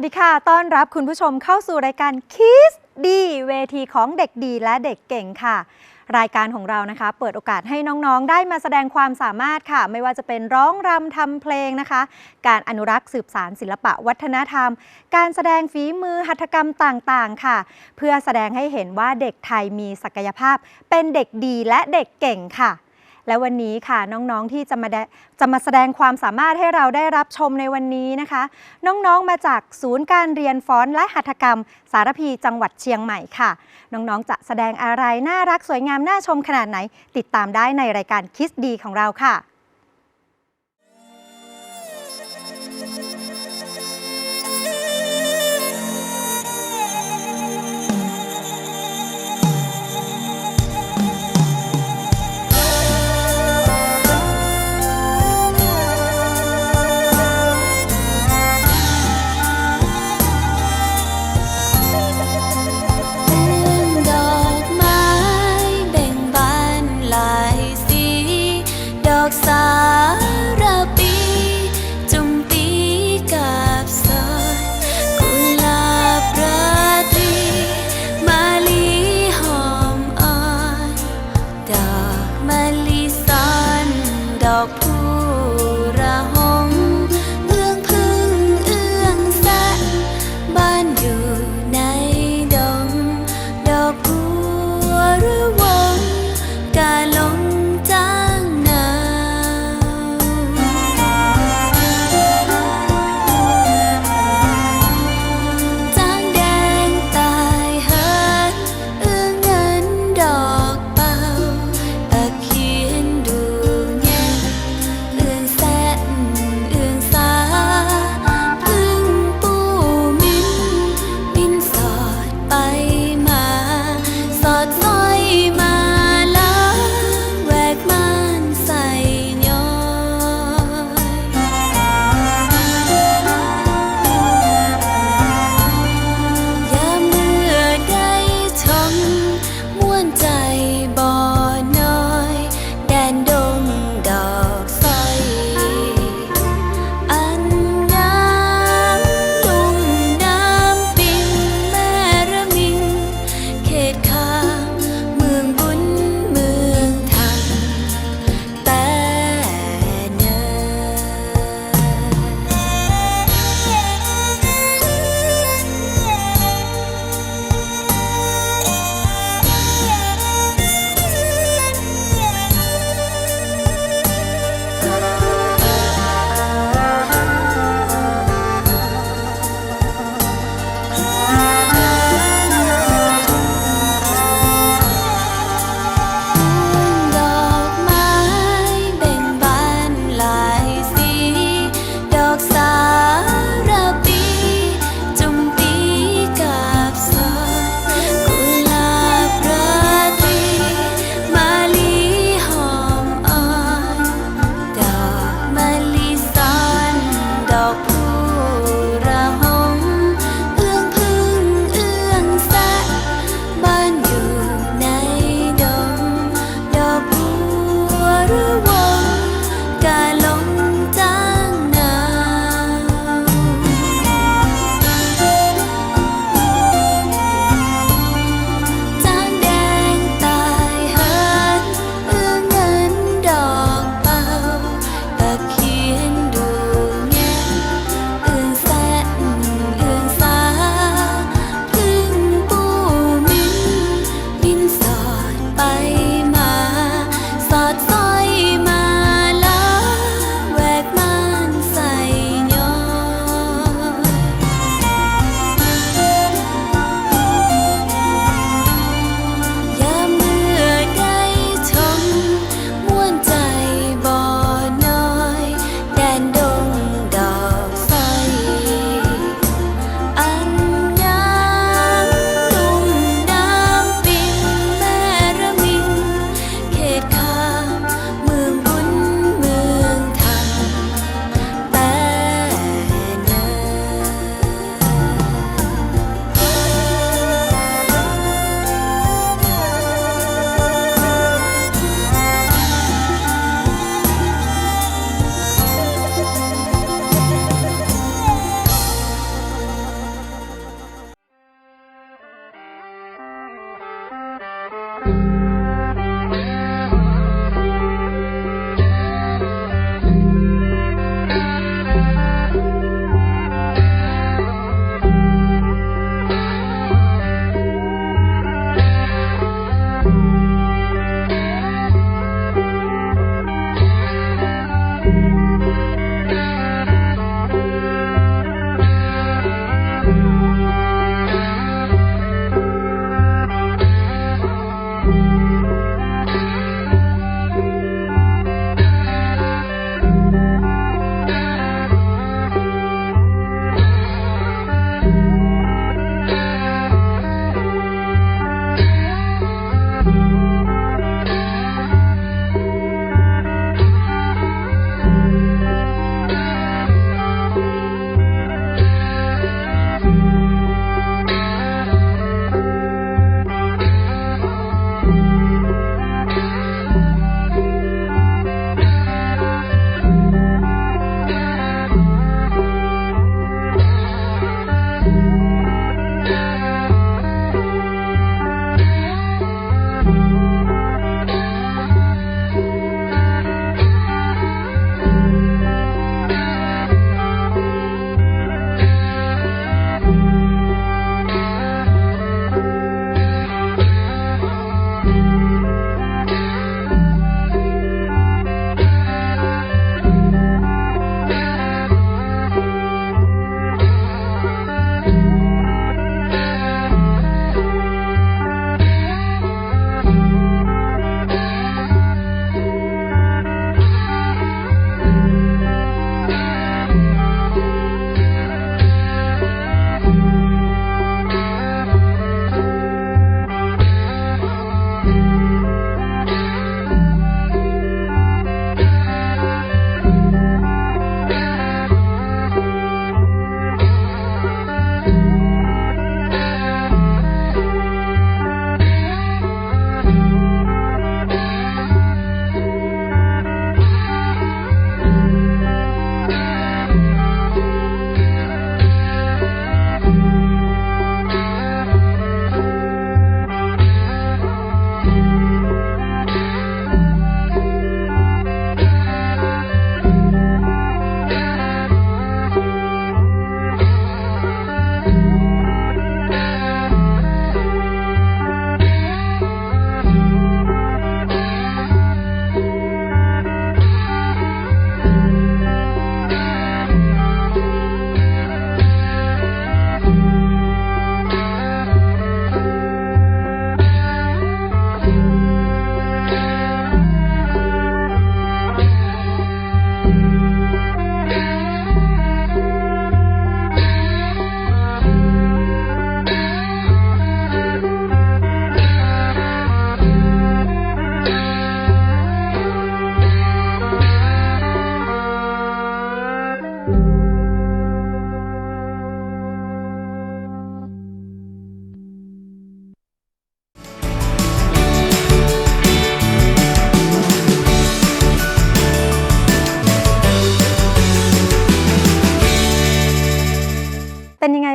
วัสดีค่ะ ต้อนรับคุณผู้ชมเข้าสู่รายการคิสดีเวทีของเด็กดีและเด็กเก่งค่ะ รายการของเรานะคะ เปิดโอกาสให้น้องๆ ได้มาแสดงความสามารถค่ะ ไม่ว่าจะเป็นร้องรำทำเพลงนะคะ การอนุรักษ์สืบสารศิลปะวัฒนธรรม การแสดงฝีมือหัตถกรรมต่างๆ ค่ะ เพื่อแสดงให้เห็นว่าเด็กไทยมีศักยภาพ เป็นเด็กดีและเด็กเก่งค่ะ และวันนี้ค่ะน้องๆที่จะมาจะมาแสดงความสามารถให้เราได้รับชมในวันนี้นะคะ น้องๆมาจากศูนย์การเรียนฟ้อนและหัตถกรรม สารพีจังหวัดเชียงใหม่ค่ะ น้องๆจะแสดงอะไรน่ารักสวยงามน่าชมขนาดไหน ติดตามได้ในรายการคิสดีของเราค่ะ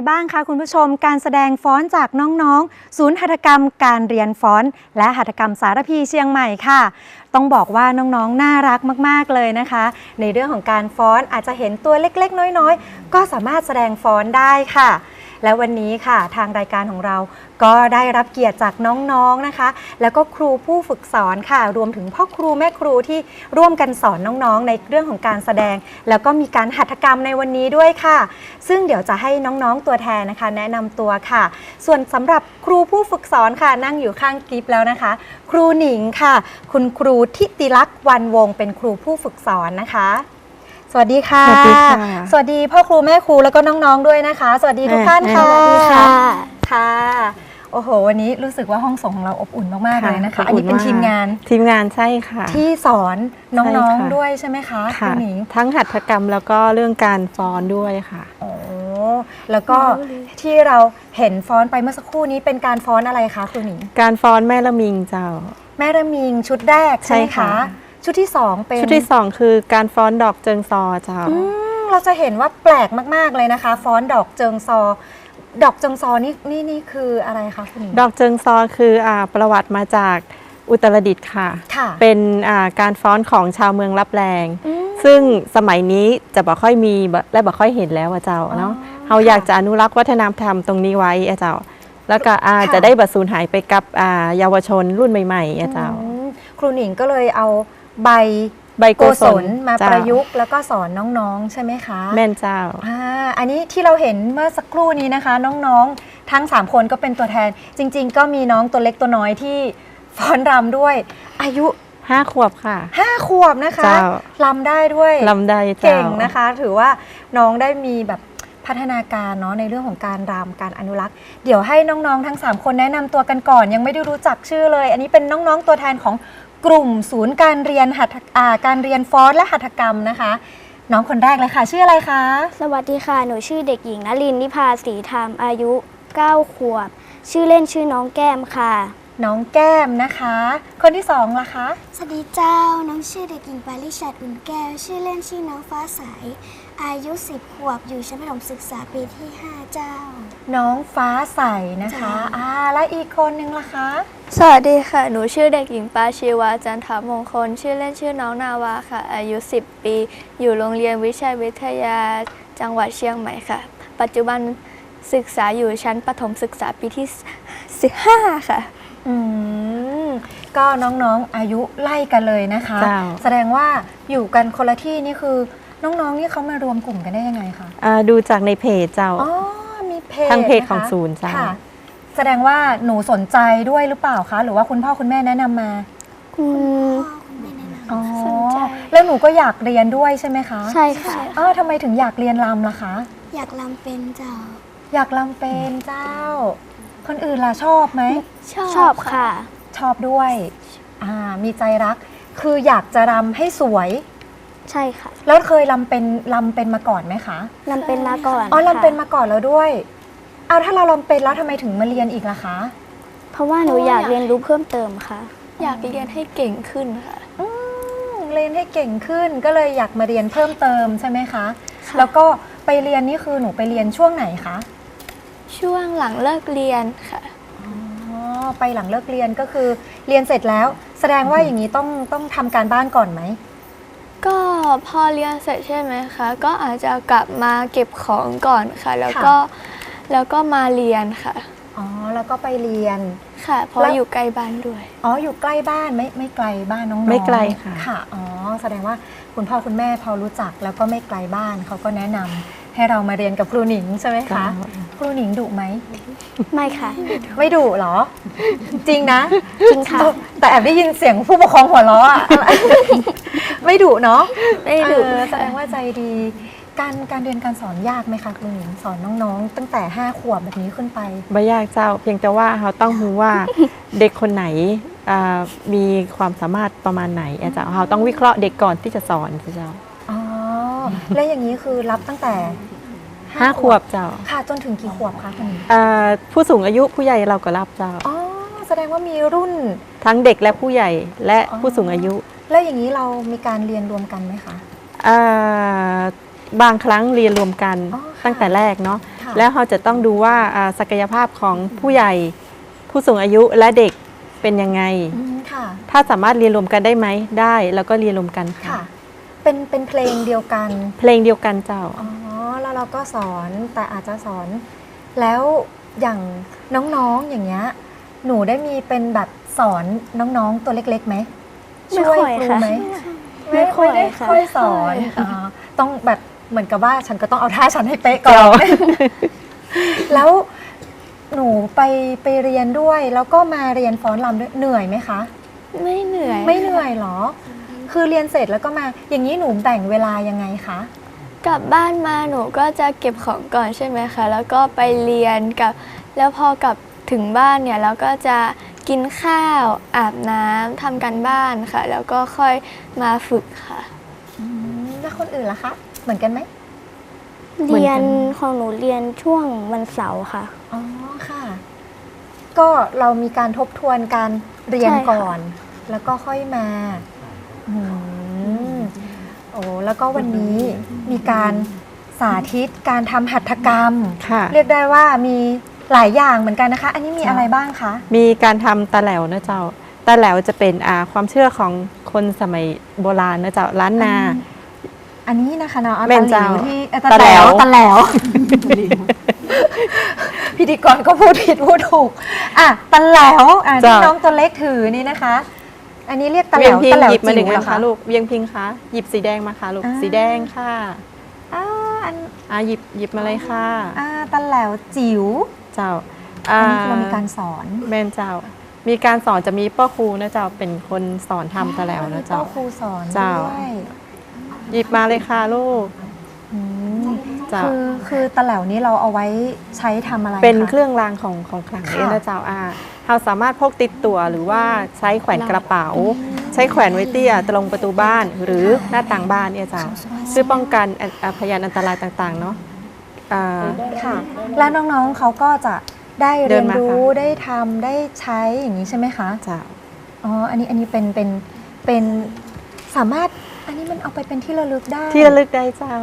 บ้างคะคุณผู้ชม การแสดงฟ้อนจากน้องๆ ศูนย์หัตถกรรมการเรียนฟ้อน และหัตถกรรมสารพีเชียงใหม่ค่ะ ต้องบอกว่าน้องๆ น่ารักมากๆเลยนะคะ ในเรื่องของการฟ้อนอาจจะเห็นตัวเล็กๆ น้อยๆ ก็สามารถแสดงฟ้อนได้ค่ะ และวันนี้ค่ะทางรายการของเราก็ได้รับเกียรติจากน้องๆนะคะ แล้วก็ครูผู้ฝึกสอนค่ะ รวมถึงพ่อครูแม่ครูที่ร่วมกันสอนน้องๆ ในเรื่องของการแสดง แล้วก็มีการหัตถกรรมในวันนี้ด้วยค่ะ ซึ่งเดี๋ยวจะให้น้องๆตัวแทนนะคะ แนะนำตัวค่ะ ส่วนสำหรับครูผู้ฝึกสอนค่ะ นั่งอยู่ข้างกิฟแล้วนะคะ ครูหนิงค่ะ คุณครูทิติลักษณ์วันวงศ์เป็นครูผู้ฝึกสอนนะคะ วัสดีค่ะ สวัสดีค่ะ สวัสดีพ่อครูแม่ครูแล้วก็น้องๆด้วยนะคะ สวัสดีทุกท่านค่ะ สวัสดีค่ะ ค่ะ โอ้โห วันนี้รู้สึกว่าห้องส่งของเราอบอุ่นมากๆเลยนะคะค่ะอันนี้เป็นอบอุ่นมากทีมงาน ทีมงานใช่ค่ะ ที่สอนน้องใช่ค่ะๆด้วยใช่ไหมคะครูค่ะหนิงทั้งหัตถกรรมแล้วก็เรื่องการฟ้อนด้วยค่ะโอ้แล้วก็ที่เราเห็นฟ้อนไปเมื่อสักครู่นี้เป็นการฟ้อนอะไรคะครูหนิง การฟ้อนแม่ละมิงเจ้า แม่ระมิงชุดแรกใช่ไหมใช่คะค่ะ ชุดที่สองเป็นชุดที่สองคือการฟ้อนดอกเจิงซอเจ้า อืมเราจะเห็นว่าแปลกมาก ๆ เลยนะคะ ฟ้อนดอกเจิงซอ ดอกเจิงซอนี่นี่นี่คืออะไรคะคุณหนิง ดอกเจิงซอคืออาประวัติมาจากอุตรดิตถ์ค่ะ ค่ะเป็นอ่าการฟ้อนของชาวเมืองรับแรง อืม ซึ่งสมัยนี้จะบ่ค่อยมีบ่และบ่ค่อยเห็นแล้วอะเจ้าเนาะอ๋อเราอยากจะอนุรักษ์วัฒนธรรมตรงนี้ไว้อะเจ้า แล้วก็อาค่ะ จะได้บัสูญหายไปกับอ่าเยาวชนรุ่นใหม่ๆอะเจ้า อืมครูหนิงก็เลยเอา ใบใบโกโกศศลลมาเจ้าประยุกต์แล้วก็สอนน้องๆ ใช่ไหมคะแม่นเจ้า อ่าอันนี้ที่เราเห็นเมื่อสักครู่นี้นะคะ น้องๆ ทั้ง 3 คนก็เป็นตัวแทน จริง ๆ ก็มีน้องตัวเล็กตัวน้อยที่ฟ้อนรำด้วย อายุ ห้าขวบค่ะ 5 ขวบนะคะเจ้า รำได้ด้วยลำได้เจ้า เก่งนะคะ ถือว่าน้องได้มีแบบพัฒนาการเนาะในเรื่องของการรำการอนุรักษ์ เดี๋ยวให้น้องๆ ทั้ง 3 คนแนะนำตัวกันก่อน ยังไม่ได้รู้จักชื่อเลย อันนี้เป็นน้องๆตัวแทนของ กลุ่มศูนย์การเรียนหัตถอ่าการเรียนฟ้อนและหัตถกรรมนะคะ น้องคนแรกเลยค่ะ ชื่ออะไรคะ สวัสดีค่ะ หนูชื่อเด็กหญิงนลินนิพาศรีธรรม อายุ 9 ขวบ ชื่อเล่นชื่อน้องแก้มค่ะ น้องแก้มนะคะ คนที่สองล่ะคะ สวัสดีเจ้า น้องชื่อเด็กหญิงปาริชัดอุ่นแก้ว ชื่อเล่นชื่อน้องฟ้าใส อายุ 10 ขวบอยู่ชั้นประถมศึกษาปีที่ 5 เจ้า น้องฟ้าใสนะคะจ้าอ่าและอีกคนนึงล่ะคะ สวัสดีค่ะ หนูชื่อเด็กหญิงปาชีวาจันทามงคล ชื่อเล่นชื่อน้องนาวาค่ะ อายุ 10 ปี อยู่โรงเรียนวิชัยวิทยาจังหวัดเชียงใหม่ค่ะ ปัจจุบันศึกษาอยู่ชั้นประถมศึกษาปีที่15ค่ะ อืม ก็น้องๆอายุไล่กันเลยนะคะเจ้าแสดงว่าอยู่กันคนละที่นี่คือ น้องๆนี่เขามารวมกลุ่มกันได้ยังไงคะอ่าดูจากในเพจเจ้า อ๋อมีเพจทางเพจนะคะของศูนย์จ้ะค่ะ แสดงว่าหนูสนใจด้วยหรือเปล่าคะ หรือว่าคุณพ่อคุณแม่แนะนำมาคุณพ่อคุณแม่แนะนำอ๋อสนใจ แล้วหนูก็อยากเรียนด้วยใช่ไหมคะใช่ค่ะ เออทำไมถึงอยากเรียนรำล่ะคะ อยากลำเป็นเจ้า อยากรำเป็นเจ้า คนอื่นล่ะชอบไหม ชอบค่ะ ชอบด้วย อ่า มีใจรัก คืออยากจะรำให้สวย ใช่ค่ะแล้วเคยรำเป็นรำเป็นมาก่อนไหมคะลำเป็นมาก่อนอ๋อค่ะรำเป็นมาก่อนแล้วด้วยเอาถ้าเรารำเป็นแล้วทำไมถึงมาเรียนอีกล่ะคะ เพราะว่าหนูอยากเรียนรู้เพิ่มเติมค่ะ อยากเรียนให้เก่งขึ้นค่ะอืมเรียนให้เก่งขึ้นก็เลยอยากมาเรียนเพิ่มเติมใช่ไหมคะค่ะแล้วก็ไปเรียนนี่คือหนูไปเรียนช่วงไหนคะ ช่วงหลังเลิกเรียนค่ะอ๋อไปหลังเลิกเรียนก็คือเรียนเสร็จแล้ว แสดงว่าอย่างนี้ต้องต้องทำการบ้านก่อนไหม ก็พอเรียนเสร็จใช่ไหมคะ ก็อาจจะกลับมาเก็บของก่อนค่ะ แล้วก็ แล้วก็มาเรียนค่ะ อ๋อ แล้วก็ไปเรียน ค่ะ เพราะแล้ว อยู่ใกล้บ้านด้วย อ๋อ อยู่ใกล้บ้านไม่ไม่ไกลบ้านน้องๆไม่ไกลค่ะ ค่ะ อ๋อ แสดงว่า คุณพ่อคุณแม่พอรู้จักแล้วก็ไม่ไกลบ้านเขาก็แนะนำให้เรามาเรียนกับครูหนิงใช่ไหมคะเจ้าครูหนิงดุไหมไม่ค่ะ ไม่ดุเหรอ จริงนะจริงค่ะเออแต่แอบได้ยินเสียงผู้ปกครองหัวเราะอะไม่ดุเนาะไม่ดุเออแสค่ะดงว่าใจดีการการเรียนการสอนยากไหมคะครูหนิงสอนน้องๆ ตั้งแต่ 5 ขวบแบบนี้ขึ้นไปบ่ยากเจ้า เพียงแต่ว่าเราต้องรู้ว่าเด็กคนไหนอ่า มีความสามารถประมาณไหนอะเจ้าเราต้องวิเคราะห์เด็กก่อนที่จะสอนเจ้าอ๋อแล้วอย่างนี้คือรับตั้งแต่ห้าขวบเจ้าค่ะจนถึงกี่ขวบคะคุณหนิงอ่าผู้สูงอายุผู้ใหญ่เราก็รับเจ้าอ๋อแสดงว่ามีรุ่นทั้งเด็กและผู้ใหญ่และอ๋อผู้สูงอายุ แล้วอย่างนี้เรามีการเรียนรวมกันไหมคะอ่าบางครั้งเรียนรวมกันอ๋อค่ะตั้งแต่แรกเนาะค่ะแล้วเราจะต้องดูว่าอ่าศักยภาพของผู้ใหญ่ผู้สูงอายุและเด็ก เป็นยังไง อืมค่ะ ถ้าสามารถเรียนรวมกันได้ไหมได้ แล้วก็เรียนรวมกันค่ะ ค่ะ เป็นเป็นเพลงเดียวกัน เพลงเดียวกันเจ้า อ๋อ แล้วเราก็สอนแต่อาจจะสอน แล้วอย่างน้องๆอย่างเงี้ย หนูได้มีเป็นแบบสอนน้องๆตัวเล็กๆไหมไม่ช่วยค่อยครูค่ะไหมไม่ค่อยได้ค่ะ ค่อยสอนอ๋อต้องแบบเหมือนกับว่าฉันก็ต้องเอาท่าฉันให้เป๊ะก่อน แล้ว หนูไปไปเรียนด้วย แล้วก็มาเรียนฟ้อนรำด้วยเหนื่อยไหมคะ ไม่เหนื่อยไม่เหนื่อยเหรอ คือเรียนเสร็จแล้วก็มาอย่างนี้หนูแบ่งเวลายังไงคะ กลับบ้านมาหนูก็จะเก็บของก่อนใช่ไหมคะ แล้วก็ไปเรียนกับ แล้วพอกลับถึงบ้านเนี่ยเราก็จะกินข้าว อาบน้ำทำการบ้านค่ะ แล้วก็ค่อยมาฝึกค่ะ อืมแล้วคนอื่นล่ะคะ เหมือนกันไหมเหมือนกันเรียนของหนูเรียนช่วงวันเสาร์ค่ะอ๋อค่ะ ก็เรามีการทบทวนการเรียนใช่ค่ะ ก่อน แล้วก็ค่อยมาอืมโอ้แล้วก็วันนี้มีการสาธิตการทำหัตถกรรม ค่ะ เรียกได้ว่ามีหลายอย่างเหมือนกันนะคะ อันนี้มีใช่อะไรบ้างคะ มีการทำตะแหลวนะเจ้า ตะแหลวจะเป็นอ่าความเชื่อของคนสมัยโบราณนะเจ้าล้านนา อันนี้นะคะเนาะแม่นตะหลิเจ้าวที่เอ่อตะแหลวตะแหลว พิธีกรก็พูดผิดพูดถูก อะตะแหลวอะที่เจ้าน้องตัวเล็กถือนี่นะคะ อันนี้เรียกตะแหลเวียงวพิงตะแหลวหยิบมาหนึ่งจิ๋วอัเหรนอคะคะลูกเวียงพิงคะหยิบสีแดงมาค่ะลูกอ่าสีแดงค่ะอ่าอันอ่าหยิบหยิบมาเลยค่ะอ่าตะแหลวจิ๋วเจ้าอันนี้คือเรามีการสอนแม่นเจ้า มีการสอนจะมีป้าครูนะเจ้าเป็นคนสอนทำตะแหลวนะเจ้าพ่อครูสอนเจ้าด้วยหยิบมาเลยค่ะลูกอืมเจ้าคือคือตะแหลวนี้เราเอาไว้ใช้ทำอะไรเป็นคะเครื่องรางของของขลังค่ะเองนะเจ้าอ่าเราสามารถพกติดตัวหรือว่าใช้แขวนกระเป๋า ใช้แขวนไว้เตี้ยตรงประตูบ้านหรือหน้าต่างบ้านเนี่ยเจ้าเพื่อป้องกันอันอ่าพยานอันตรายต่างๆเนาะอ่า ค่ะ แล้วน้องๆเขาก็จะได้เดิเรียนนมาค่ะรู้ได้ทำได้ใช้อย่างนี้ใช่ไหมคะเจ้า อ๋ออันนี้อันนี้เป็นเป็นเป็นสามารถอันนี้มันเอาไปเป็นที่ระลึกได้ที่ระลึกได้เจ้า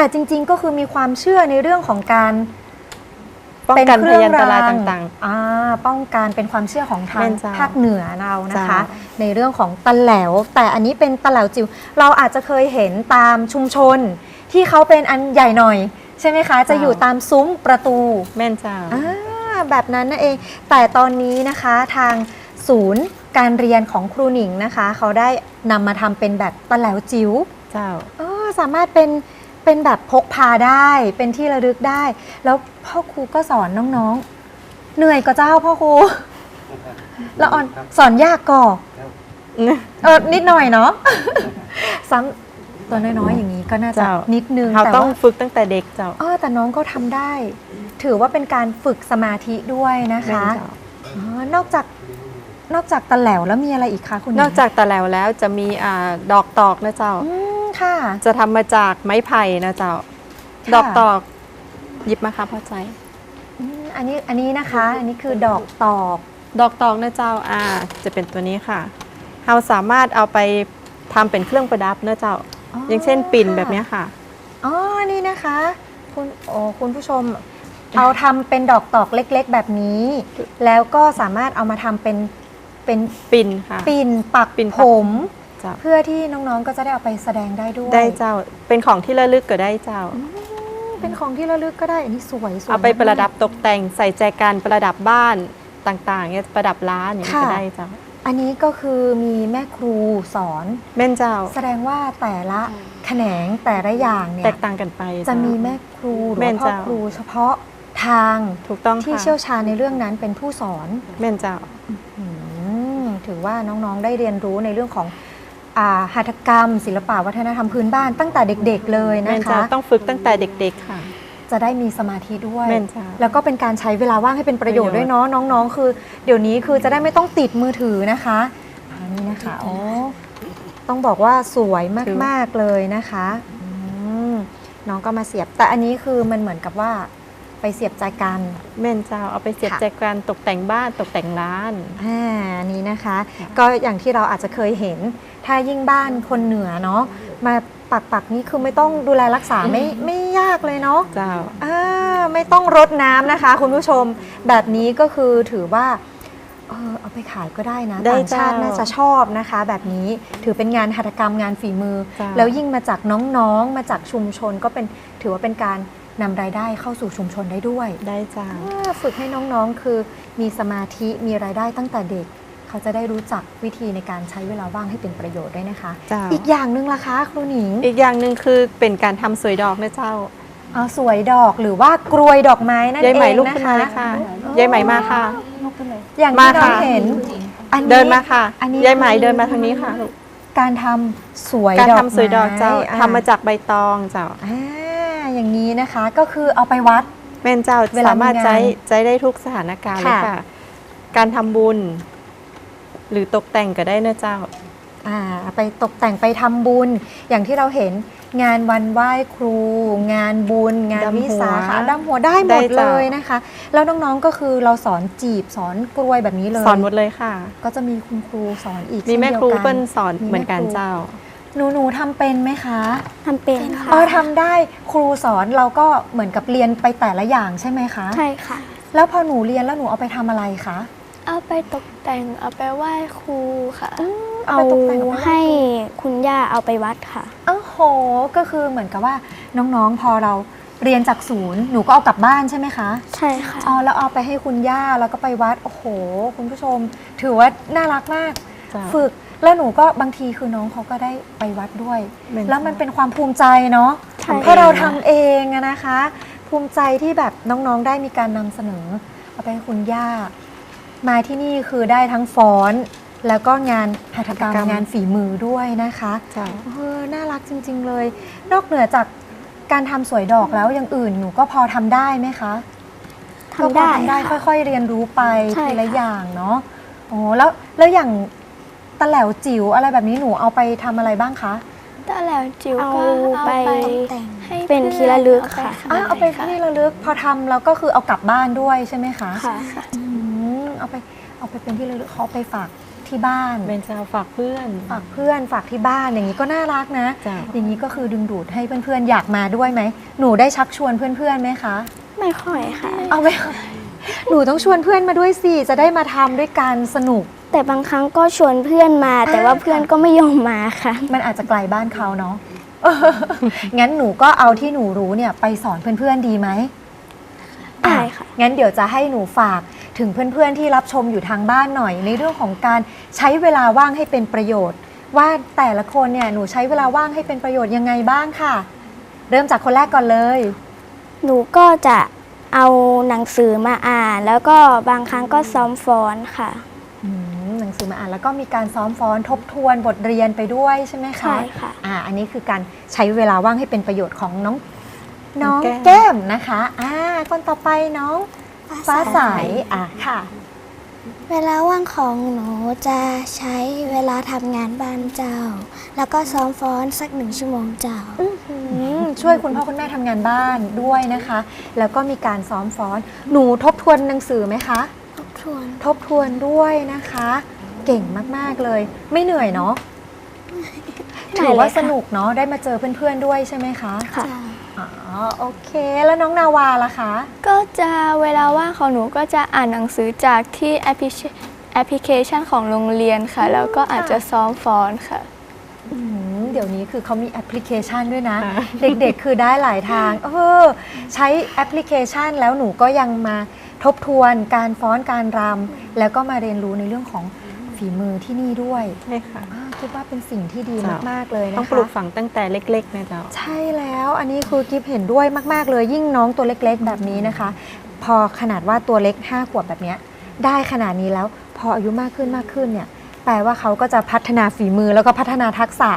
แต่จริง ๆ ก็คือมีความเชื่อในเรื่องของการป้องเป็นกันเคพรื่องยานอันตรายรางต่างอ่าป้องกันเป็นความเชื่อของทาแม่งนเจ้าภาคเหนือเรานะคะเจ้าในเรื่องของตะแหลว แต่อันนี้เป็นตะแหลวจิ๋วเราอาจจะเคยเห็นตามชุมชน ที่เขาเป็นอันใหญ่หน่อย ใช่ไหมคะ จะอยู่ตามซุ้มประตูๆแม่นเจ้าอ่าแบบนั้นนั่นเอง แต่ตอนนี้นะคะทางศูนย์การเรียนของครูหนิงนะคะ เขาได้นำมาทำเป็นแบบตะแหลวจิ๋วเจ้าเออสามารถเป็น เป็นแบบพกพาได้ เป็นที่ระลึกได้ แล้วพ่อครูก็สอนน้องๆ เหนื่อยก็เจ้าพ่อครูแล้วออนสอนยากก่อเออนิดหน่อยเนาะ ซ้ำตัวน้อยๆอย่างนี้ก็น่าจะเจ้า นิดนึงเราแต่ต้องว่าฝึกตั้งแต่เด็กเจ้าเออแต่น้องก็ทำได้ ถือว่าเป็นการฝึกสมาธิด้วยนะแม่คะนเจ้าอ๋อนอกจากนอกจากตะแหลวแล้วมีอะไรอีกคะคุณหญิงนอกจากตะแหลวแล้วจะมีอ่าดอกตอกนะเจ้า อืม ค่ะ จะทำมาจากไม้ไผ่นะเจ้าค่ะดอกตอก หยิบมาค่ะพ่อใจ อืมอันนี้อันนี้นะคะ อันนี้คือดอกตอก ดอกตอกนะเจ้าอ่า จะเป็นตัวนี้ค่ะเราสามารถเอาไปทำเป็นเครื่องประดับนะเจ้าอย่างเช่นปิ่นแบบเนี้ยค่ะ อ๋อ นี่นะคะ คุณโอ้คุณผู้ชม เอาทำเป็นดอกตอกเล็กๆ แบบนี้ แล้วก็สามารถเอามาทำเป็นเป็นปิ่นค่ะ ปิ่นปักปิ่นปัก ผม เจ้า เพื่อที่น้องๆก็จะได้เอาไปแสดงได้ด้วยได้เจ้า เป็นของที่ระลึกก็ได้เจ้า เป็นของที่ระลึกก็ได้อันนี้สวยสวยเอาไปประดับมากตกแต่งใส่แจกันประดับบ้านต่างๆเนี่ยประดับร้านอย่างนี้ค่ะก็ได้เจ้า อันนี้ก็คือมีแม่ครูสอนแม่นเจ้า แสดงว่าแต่ละแขนงแต่ละอย่างเนี่แตยกต่างกันไป จะเจ้ามีแม่ครูหรือแม่ว่านพ่อเจ้าครูเฉพาะทางถูกต้องที่ค่ะเชี่ยวชาญในเรื่องนั้นเป็นผู้สอนแม่นเจ้าอืมถือว่าน้องๆได้เรียนรู้ในเรื่องของ อ่าหัตถกรรม ศิลปะวัฒนธรรมพื้นบ้านตั้งแต่เด็กๆเลยแม่นะนเจ้าคะ ต้องฝึกตั้งแต่เด็ก ๆ ค่ะ จะได้มีสมาธิด้วย แม่นเจ้าแล้วก็เป็นการใช้เวลาว่างให้เป็นประโยชน์ประโยชน์ ด้วยเนาะน้องๆ คือ เดี๋ยวนี้คือจะได้ไม่ต้องติดมือถือนะคะอันนี้นะคะโอ้ต้องบอกว่าสวยมากๆเลยนะคะอืมน้องก็มาเสียบ แต่อันนี้คือมันเหมือนกับว่า ไปเสียบใจกันแม่นเจ้าเอาไปเสียบค่ะแจกันตกแต่งบ้านตกแต่งร้านอ่าอันนี้นะคะ ก็อย่างที่เราอาจจะเคยเห็น ถ้ายิ่งบ้านคนเหนือเนาะมาปักปักนี่คือไม่ต้องดูแลรักษาไม่ไม่ยากเลยเนาะเจ้าอ่าไม่ต้องรดน้ำนะคะ คุณผู้ชมแบบนี้ก็คือถือว่าเออเอาไปขายก็ได้นะได้ต่างชาติเจ้าน่าจะชอบนะคะ แบบนี้ถือเป็นงานหัตถกรรมงานฝีมือเจ้าแล้วยิ่งมาจากน้องๆ มาจากชุมชนก็เป็นถือว่าเป็นการ นำรายได้เข้าสู่ชุมชนได้ด้วยได้เจ้าอ่าฝึกให้น้องๆคือมีสมาธิมีรายได้ตั้งแต่เด็ก เขาจะได้รู้จักวิธีในการใช้เวลาว่างให้เป็นประโยชน์ด้วยนะคะเจ้าอีกอย่างหนึ่งล่ะคะครูหนิง อีกอย่างหนึ่งคือเป็นการทำสวยดอกนะเจ้าเอาสวยดอกหรือว่ากรวยดอกไม้นั่นยายเอไหมงลูกนะขึ้นคะมาเลยค่ะยายไหมมาค่ะอย่างมาที่เราค่ะเห็นอันนี้เดินมาค่ะอันนี้ยายไหมเดินมาทางนี้ค่ะลูกการทำสวยการดอกทำสวยดอกเจ้าไม้ทำมาจากใบตองเจ้า อ่าอย่างนี้นะคะ ก็คือเอาไปวัด แม่นเจ้าเวลามีสามารถงานใช้ใช้ได้ทุกสถานการณ์เลยค่ะ ค่ะ การทำบุญ หรือตกแต่งก็ได้นะเจ้า อ่าไปตกแต่งไปทำบุญ อย่างที่เราเห็นงานวันไหว้ครู งานบุญ งานดำหัววิสาขะดำหัวได้หมได้ดจ้ะ เลยนะคะ แล้วน้องๆก็คือเราสอนจีบสอนกล้วยแบบนี้เลยสอนหมดเลยค่ะ ก็จะมีคุณครูสอนอีกมีแม่ช่นครูดียวกัเปิ้ลสอนมีแม่เหมือนกันครู เจ้า หนูหนูทำเป็นไหมคะทำเป็นค่ะอ๋อทำได้ครูสอนเราก็เหมือนกับเรียนไปแต่ละอย่างใช่ไหมคะใช่ค่ะ แล้วพอหนูเรียนแล้วหนูเอาไปทำอะไรคะเอาไปตกแต่งเอาไปไหว้ครูค่ะเอาเอาไปตกแต่งเอาไปให้คุณย่าเอาไปวัดค่ะโอ้โหก็คือเหมือนกับว่าน้องๆพอเราเรียนจากศูนย์หนูก็เอากลับบ้านใช่ไหมคะ ใช่ค่ะอ๋อแล้วเอาไปให้คุณย่าแล้วก็ไปวัดโอ้โห คุณผู้ชม ถือว่าน่ารักมากจ้ะฝึก แล้วหนูก็บางทีคือน้องเขาก็ได้ไปวัดด้วยเป็นแล้วมันเป็นความภูมิใจเนาะใช่ เพราะเราทำเองอะนะคะ ภูมิใจที่แบบน้องๆได้มีการนำเสนอเอาไปให้คุณย่า มาที่นี่คือได้ทั้งฟ้อน แล้วก็งานหัตถกรรมหัตถกรรม งานฝีมือด้วยนะคะเจ้าเออน่ารักจริง ๆ เลย นอกเหนือจากการทำสวยดอกแล้วอย่างอื่นหนูก็พอทำได้ไหมคะทำได้ก็พอทำได้ค่ะ ค่อย ๆ เรียนรู้ไปใช่ทีละค่ะ อย่างเนาะโอ้แล้วแล้วอย่าง ตะแหลวจิ๋วอะไรแบบนี้หนูเอาไปทำอะไรบ้างคะถ้าแล้วจิ๋วเอาก็เอาไปไปตกแต่งให้เป็นพื่อที่ระลึกค่ะอะเอาไปที่ระลึก พอทำแล้วก็คือเอากลับบ้านด้วยใช่ไหมคะค่ะอืมเอาไปเอาไปเป็นที่ระลึกเขาเอาไปฝากที่บ้านเป็นเจ้าฝากเพื่อน ฝากเพื่อนฝากที่บ้านอย่างนี้ก็น่ารักนะจ้ะอย่างนี้ก็คือดึงดูดให้เพื่อนๆอยากมาด้วยไหมหนูได้ชักชวนเพื่อนๆไหมคะ ไม่ค่อยค่ะ เอาไหมหนูต้องชวนเพื่อนมาด้วยสิจะได้มาทำด้วยกันสนุก แต่บางครั้งก็ชวนเพื่อนมา แต่ว่าอ่าเพื่อนก็ไม่ยอมมาค่ะ มันอาจจะไกลบ้านเขาเนาะ งั้นหนูก็เอาที่หนูรู้เนี่ยไปสอนเพื่อนๆดีไหมได้ค่ะ งั้นเดี๋ยวจะให้หนูฝากถึงเพื่อนๆที่รับชมอยู่ทางบ้านหน่อย ในเรื่องของการใช้เวลาว่างให้เป็นประโยชน์ ว่าแต่ละคนเนี่ยหนูใช้เวลาว่างให้เป็นประโยชน์ยังไงบ้างค่ะ เริ่มจากคนแรกก่อนเลย หนูก็จะเอาหนังสือมาอ่าน แล้วก็บางครั้งก็ซ้อมฟ้อนค่ะอืมห นังสือมาอ่าน แล้วก็มีการซ้อมฟ้อนทบทวนบทเรียนไปด้วยใช่ไหมคะใช่ค่ะอ่าอันนี้คือการใช้เวลาว่างให้เป็นประโยชน์ของน้องน้น้อองงแก้มแก้มนะคะอ่าคนต่อไปน้องฟ้าใสอะค่ะ เวลาว่างของหนูจะใช้เวลาทำงานบ้านเจ้า แล้วก็ซ้อมฟ้อนสักหนึ่งชั่วโมงเจ้าอืมช่วยคุณพ่อคุณแม่ทำงานบ้านด้วยนะคะ แล้วก็มีการซ้อมฟ้อน หนูทบทวนหนังสือไหมคะ ทบทวน ทบทวนด้วยนะคะ เก่งมาก ๆ เลย ไม่เหนื่อยเนาะถือว่าสนุกเนาะได้มาเจอเพื่อน ๆ ด้วยใช่ไหมคะค่ะเจ้าอ๋อโอเคแล้วน้องนาวาล่ะคะ ก็จะเวลาว่างของหนูก็จะอ่านหนังสือจากที่แอปพลิเคแอปพลิเคชันของโรงเรียนค่ะ แล้วก็อาจจะซ้อมฟ้อนค่ะอืมเดี๋ยวนี้คือเขามีแอปพลิเคชันด้วยนะค่ะเด็กๆ คือได้หลายทาง เออ ใช้แอปพลิเคชันแล้วหนูก็ยังมาทบทวนการฟ้อนการรำแล้วก็มาเรียนรู้ในเรื่องของ ฝีมือที่นี่ด้วยใช่ค่ะอ่าคิดว่าเป็นสิ่งที่ดีจ้ะ มากๆเลยนะคะต้องปลูกฝังตั้งแต่เล็กๆนะเจ้า ใช่แล้วอันนี้คือกิฟเห็นด้วยมาก ๆ เลยยิ่งน้องตัวเล็กๆ แบบนี้นะคะ พอขนาดว่าตัวเล็ก5ขวบแบบเนี้ยได้ขนาดนี้แล้วพออายุมากขึ้นมากขึ้นเนี่ยแปลว่าเขาก็จะพัฒนาฝีมือแล้วก็พัฒนาทักษะ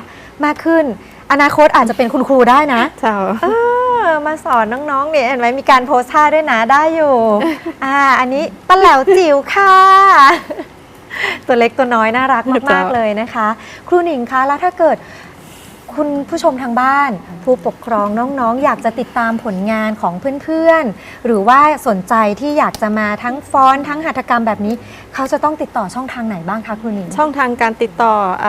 มากขึ้น อนาคตอาจจะเป็นคุณครูได้นะ เจ้า เออมาสอนน้องๆเนี่ยเห็นไหมมีการโพสท่าด้วยนะได้อยู่ อ่า อันนี้ตะแหลวจิ๋วค่ะ ตัวเล็กตัวน้อยน่ารักมากๆเลยนะคะ ครูหนิงคะแล้วถ้าเกิดคุณผู้ชมทางบ้าน ผู้ปกครองน้องๆ อยากจะติดตามผลงานของเพื่อนๆ หรือว่าสนใจที่อยากจะมาทั้งฟ้อนทั้งหัตถกรรมแบบนี้ เขาจะต้องติดต่อช่องทางไหนบ้างคะครูหนิงช่องทางการติดต่ออ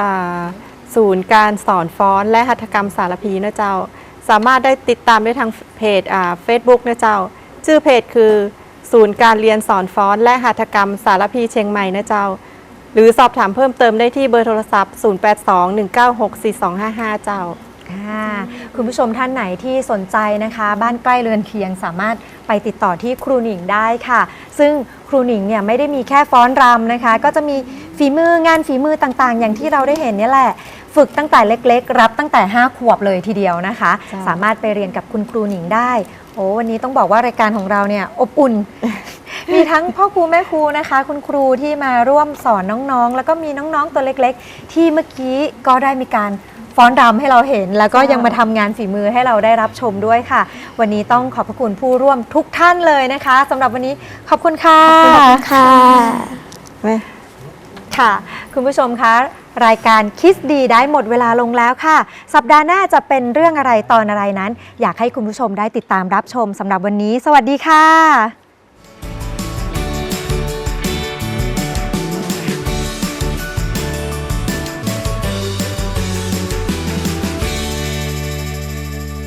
ศูนย์การสอนฟ้อนและหัตถกรรมสารพีนะเจ้า สามารถได้ติดตามได้ทางเพจเฟซบุ๊กนะเจ้า ชื่อเพจคือ ศูนย์การเรียนสอนฟ้อน และหัตถกรรมสารพีเชียงใหม่นะเจ้า หรือสอบถามเพิ่มเติมได้ที่เบอร์โทรศัพท์ 0821964255 เจ้า อ่าคุณผู้ชมท่านไหนที่สนใจนะคะ บ้านใกล้เรือนเคียงสามารถไปติดต่อที่ครูหนิงได้ค่ะ ซึ่งครูหนิงเนี่ยไม่ได้มีแค่ฟ้อนรำนะคะ ก็จะมีฝีมืองานฝีมือต่างๆ อย่างที่เราได้เห็นเนี่ยแหละ ฝึกตั้งแต่เล็กๆ รับตั้งแต่ 5 ขวบเลยทีเดียวนะคะ จ้ะ สามารถไปเรียนกับคุณครูหนิงได้ โอ้วันนี้ต้องบอกว่ารายการของเราเนี่ยอบอุ่น มีทั้งพ่อครูแม่ครูนะคะ คุณครูที่มาร่วมสอนน้องๆ แล้วก็มีน้องๆตัวเล็กๆ ที่เมื่อกี้ก็ได้มีการฟ้อนรำให้เราเห็น แล้วก็ยังมาทำงานฝีมือให้เราได้รับชมด้วยค่ะ วันนี้ต้องขอบพระคุณผู้ร่วมทุกท่านเลยนะคะสำหรับวันนี้ขอบคุณค่ะค่ะค่ะ คุณผู้ชมคะรายการคิสดีได้หมดเวลาลงแล้วค่ะ สัปดาห์หน้าจะเป็นเรื่องอะไรตอนอะไรนั้น อยากให้คุณผู้ชมได้ติดตามรับชมสำหรับวันนี้ สวัสดีค่ะ